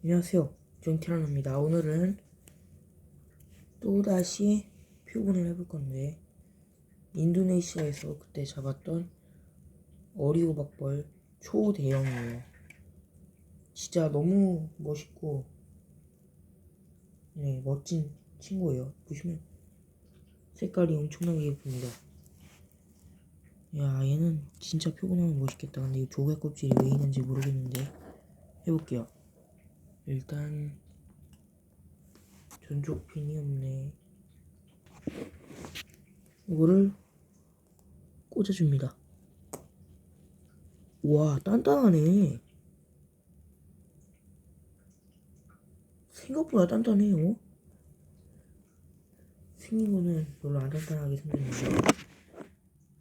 안녕하세요. 정티라노입니다. 오늘은 또다시 표본을 해볼 건데, 인도네시아에서 그때 잡았던 어리오박벌 초대형이에요. 진짜 너무 멋있고, 네, 멋진 친구예요. 보시면 색깔이 엄청나게 예쁩니다. 야, 얘는 진짜 표본하면 멋있겠다. 근데 이 조개 껍질이 왜 있는지 모르겠는데, 해볼게요. 일단 전족 핀이 없네. 이거를 꽂아줍니다. 와 단단하네. 생각보다 단단해요. 생긴 거는 별로 안 단단하게 생겼는데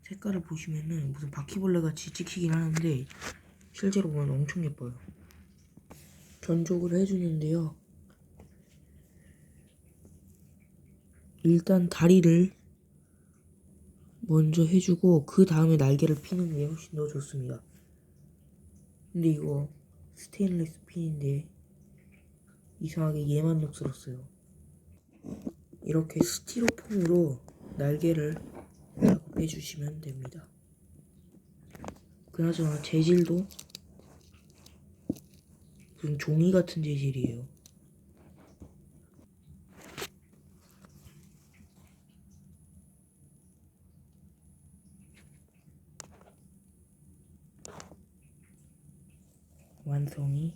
색깔을 보시면은 무슨 바퀴벌레 같이 찍히긴 하는데 실제로 보면 엄청 예뻐요. 전족을 해주는데요. 일단 다리를 먼저 해주고 그 다음에 날개를 피는 게 훨씬 더 좋습니다. 근데 이거 스테인리스 핀인데 이상하게 얘만 녹슬었어요. 이렇게 스티로폼으로 날개를 작업해 주시면 됩니다. 그나저나 재질도 무슨 종이 같은 재질이에요. 완성이